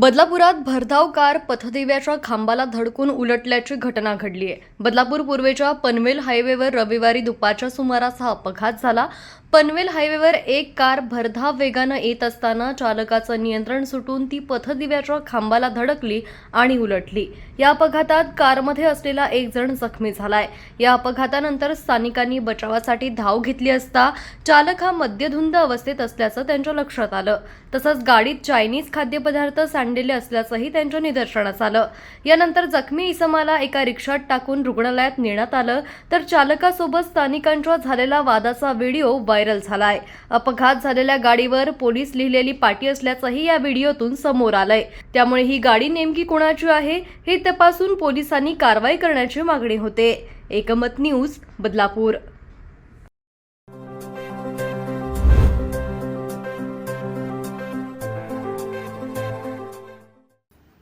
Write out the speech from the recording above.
बदलापुरात भरधाव कार पथदिव्याच्या खांबाला धडकून उलटल्याची घटना घडली आहे. बदलापूर पूर्वेच्या पनवेल हायवेवर रविवारी दुपारच्या सुमारास हा अपघात झाला. पनवेल हायवेवर एक कार भरधाव वेगानं येत असताना चालकाचं नियंत्रण सुटून ती पथदिव्याच्या खांबाला धडकली आणि उलटली. या अपघातात कारमध्ये असलेला एक जण जखमी झालाय. या अपघातानंतर स्थानिकांनी बचावासाठी धाव घेतली असता चालक हा मद्यधुंद अवस्थेत असल्याचं त्यांच्या लक्षात आलं. तसंच गाडीत चायनीज खाद्यपदार्थ सांडलेले असल्याचंही त्यांच्या निदर्शनास आलं. यानंतर जखमी इसमाला एका रिक्षात टाकून रुग्णालयात नेण्यात आलं. तर चालकासोबत स्थानिकांच्या झालेला वादाचा व्हिडिओ व्हायरल झालाय. अपघात झालेल्या गाडीवर पोलीस लिहिलेली पाटी असल्याचंही या व्हिडिओतून समोर आलंय. त्यामुळे ही गाडी नेमकी कोणाची आहे हे तपासून पोलिसांनी कारवाई करण्याची मागणी होते. एकमत न्यूज बदलापूर.